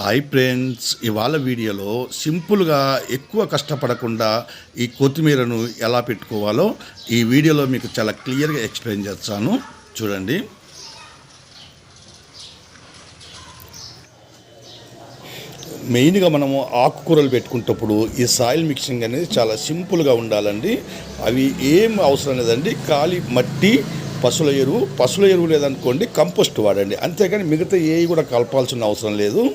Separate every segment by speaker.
Speaker 1: Hi friends ఇవాళ వీడియోలో సింపుల్గా ఎక్కువ కష్టపడకుండా ఈ కొత్తిమీరను ఎలా పెట్టుకోవాలో ఈ వీడియోలో మీకు చాలా క్లియర్గా ఎక్స్ప్లెయిన్ చేస్తాను. చూడండి. మెయిన్గా మనము ఆకుకూరలు పెట్టుకునేటప్పుడు ఈ సాయిల్ మిక్సింగ్ అనేది చాలా సింపుల్గా ఉండాలండి. అవి ఏం అవసరం లేదండి. ఖాళీ మట్టి పశువుల ఎరువు పశువుల ఎరువు లేదనుకోండి కంపోస్ట్ వాడండి. అంతేకాని మిగతా ఏవి కూడా కలపాల్సిన అవసరం లేదు.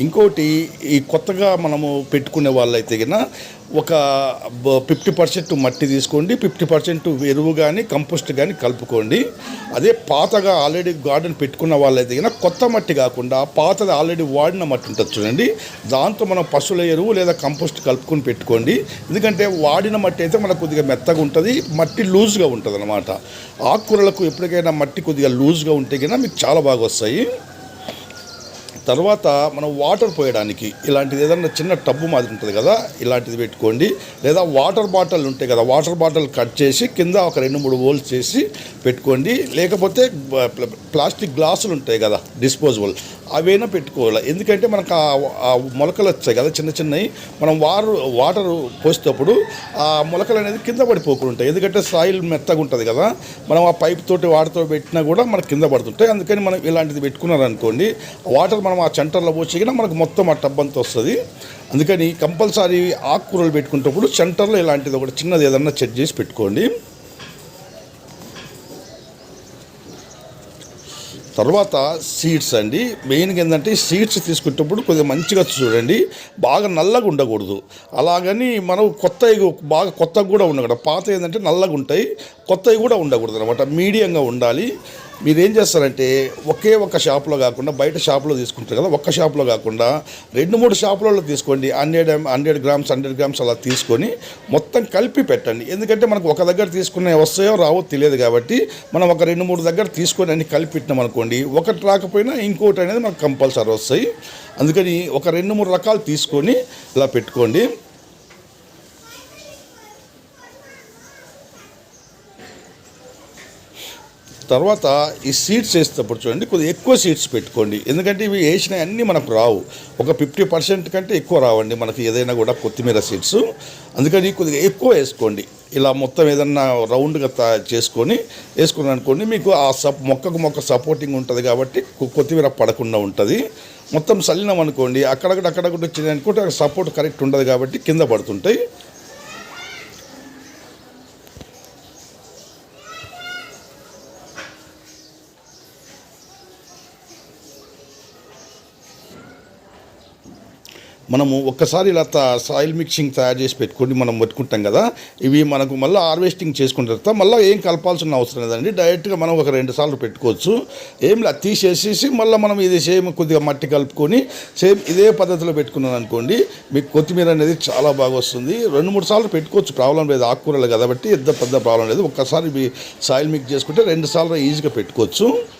Speaker 1: ఇంకోటి ఈ కొత్తగా మనము పెట్టుకునే వాళ్ళైతే కన్నా ఒక ఫిఫ్టీ పర్సెంట్ మట్టి తీసుకోండి ఫిఫ్టీ పర్సెంట్ ఎరువు కానీ కంపోస్ట్ కానీ కలుపుకోండి. అదే పాతగా ఆల్రెడీ గార్డెన్ పెట్టుకున్న వాళ్ళైతే కొత్త మట్టి కాకుండా పాతది ఆల్రెడీ వాడిన మట్టి ఉంటుంది చూడండి. దాంతో మనం పశువుల ఎరువు లేదా కంపోస్ట్ కలుపుకొని పెట్టుకోండి. ఎందుకంటే వాడిన మట్టి అయితే మనకు కొద్దిగా మెత్తగా ఉంటుంది మట్టి లూజ్గా ఉంటుంది అనమాట ఆకుకూరలకు ఎప్పటికైనా మట్టి కొద్దిగా లూజ్గా ఉంటే కన్నా మీకు చాలా బాగా వస్తాయి. తర్వాత మనం వాటర్ పోయడానికి ఇలాంటిది ఏదన్నా చిన్న టబ్బు మాదిరి ఉంటుంది కదా ఇలాంటిది పెట్టుకోండి. లేదా వాటర్ బాటిల్ ఉంటాయి కదా వాటర్ బాటిల్ కట్ చేసి కింద ఒక రెండు మూడు హోల్స్ చేసి పెట్టుకోండి. లేకపోతే ప్లాస్టిక్ గ్లాసులు ఉంటాయి కదా డిస్పోజబుల్. అవైనా పెట్టుకోవాలి? ఎందుకంటే మనకు ఆ- ఆ మొలకలు వచ్చాయి కదా చిన్న చిన్నవి. మనం వారు వాటర్ పోసేటప్పుడు ఆ మొలకలు అనేది కింద పడిపోకుండా ఉంటాయి. ఎందుకంటే సాయిల్ మెత్తగా ఉంటుంది కదా మనం ఆ పైప్ తోటి వాటర్తో పెట్టినా కూడా మనకు కింద పడుతుంటాయి. అందుకని మనం ఇలాంటిది పెట్టుకున్నారనుకోండి వాటర్ మనం ఆ సెంటర్లో పోసినా మనకు మొత్తం ఆ టబ్బంతా వస్తుంది. అందుకని కంపల్సరీ ఆకుకూరలు పెట్టుకునేటప్పుడు సెంటర్లో ఇలాంటిది ఒకటి చిన్నది ఏదన్నా సెట్ చేసి పెట్టుకోండి. తర్వాత సీడ్స్ అండి. మెయిన్గా ఏంటంటే సీడ్స్ తీసుకునేటప్పుడు కొద్దిగా మంచిగా చూడండి. బాగా నల్లగా ఉండకూడదు. అలాగని మనం కొత్తవి బాగా కొత్తగా కూడా ఉండకూడదు. పాత ఏంటంటే నల్లగా ఉంటాయి. కొత్తవి కూడా ఉండకూడదు అనమాట మీడియంగా ఉండాలి. మీరు ఏం చేస్తారంటే ఒకే ఒక్క షాప్లో కాకుండా బయట షాప్లో తీసుకుంటారు కదా ఒక్క షాప్లో కాకుండా రెండు మూడు షాపులలో తీసుకోండి hundred hundred grams hundred grams అలా తీసుకొని మొత్తం కలిపి పెట్టండి. ఎందుకంటే మనకు ఒక దగ్గర తీసుకునే వస్తాయో రావో తెలియదు కాబట్టి మనం ఒక రెండు మూడు దగ్గర తీసుకొని అన్ని కలిపి పెట్టినాం అనుకోండి ఒకటి రాకపోయినా ఇంకోటి అనేది మనకు కంపల్సరీ వస్తాయి. అందుకని ఒక రెండు మూడు రకాలు తీసుకొని ఇలా పెట్టుకోండి. తర్వాత ఈ సీడ్స్ వేసేటప్పుడు చూడండి కొద్దిగా ఎక్కువ సీడ్స్ పెట్టుకోండి. ఎందుకంటే ఇవి వేసినవి అన్నీ మనకు రావు. ఒక ఫిఫ్టీ పర్సెంట్ కంటే ఎక్కువ రావండి మనకి ఏదైనా కూడా కొత్తిమీర సీడ్స్ అందుకని కొద్దిగా ఎక్కువ వేసుకోండి. ఇలా మొత్తం ఏదన్నా రౌండ్గా తా చేసుకొని వేసుకుని అనుకోండి మీకు ఆ సప్ మొక్కకు మొక్క సపోర్టింగ్ ఉంటుంది కాబట్టి కొత్తిమీర పడకుండా ఉంటుంది. మొత్తం చల్లినాం అనుకోండి అక్కడక్కడ అక్కడక్కడ వచ్చింది అనుకుంటే సపోర్ట్ కరెక్ట్ ఉండదు కాబట్టి కింద పడుతుంటాయి. మనము ఒక్కసారి ఇలా తా- సాయిల్ మిక్సింగ్ తయారు చేసి పెట్టుకొని మనం పెట్టుకుంటాం కదా ఇవి మనకు మళ్ళీ హార్వెస్టింగ్ చేసుకున్న తర్వాత మళ్ళీ ఏం కలపాల్సిన అవసరం లేదండి. డైరెక్ట్గా మనం ఒక రెండు సార్లు పెట్టుకోవచ్చు. ఏం లేదు తీసేసేసి మళ్ళీ మనం ఇది సేమ్ కొద్దిగా మట్టి కలుపుకొని సేమ్ ఇదే పద్ధతిలో పెట్టుకున్నాను అనుకోండి మీకు కొత్తిమీర అనేది చాలా బాగా వస్తుంది. రెండు మూడు సార్లు పెట్టుకోవచ్చు. ప్రాబ్లం లేదు. ఆకుకూరలు కాబట్టి పెద్ద పెద్ద ప్రాబ్లం లేదు. ఒక్కసారి మీ సాయిల్ మిక్స్ చేసుకుంటే రెండు సార్లు ఈజీగా పెట్టుకోవచ్చు.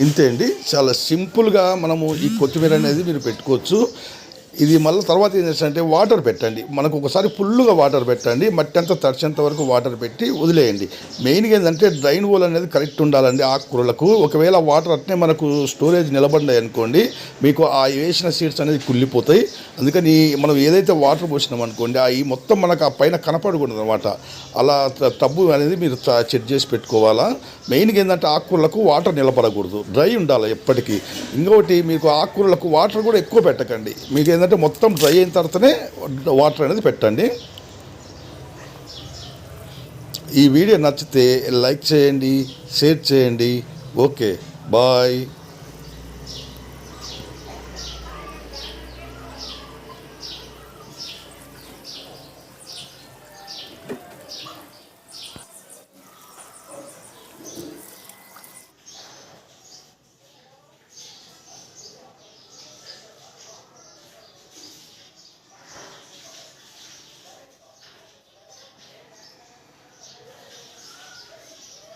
Speaker 1: ఇంతే అండి. చాలా సింపుల్గా మనము ఈ కొత్తిమీర అనేది మీరు పెట్టుకోవచ్చు. ఇది మళ్ళీ తర్వాత ఏం చేస్తారంటే వాటర్ పెట్టండి. మనకు ఒకసారి ఫుల్గా వాటర్ పెట్టండి. మట్టి అంతా తడిచేంత వరకు వాటర్ పెట్టి వదిలేయండి. మెయిన్గా ఏంటంటే డ్రైన్ హోల్ అనేది కరెక్ట్ ఉండాలండి ఆకుకూరలకు ఒకవేళ వాటర్ అట్నే మనకు స్టోరేజ్ నిలబడినాయి అనుకోండి మీకు ఆ వేసిన సీడ్స్ అనేది కుళ్ళిపోతాయి. అందుకని మనం ఏదైతే వాటర్ పోసినాం అనుకోండి ఈ మొత్తం మనకు ఆ పైన కనపడకూడదు అనమాట అలా టబ్బు అనేది మీరు చెక్ చేసి పెట్టుకోవాలా. మెయిన్గా ఏంటంటే ఆకుకూరలకు వాటర్ నిలబడకూడదు. డ్రై ఉండాలి ఎప్పటికీ. ఇంకొకటి మీకు ఆకుకూరలకు వాటర్ కూడా ఎక్కువ పెట్టకండి. మీకు ఏంటంటే మొత్తం డ్రై అయిన తర్వాతనే వాటర్ అనేది పెట్టండి. ఈ వీడియో నచ్చితే లైక్ చేయండి షేర్ చేయండి. Okay bye.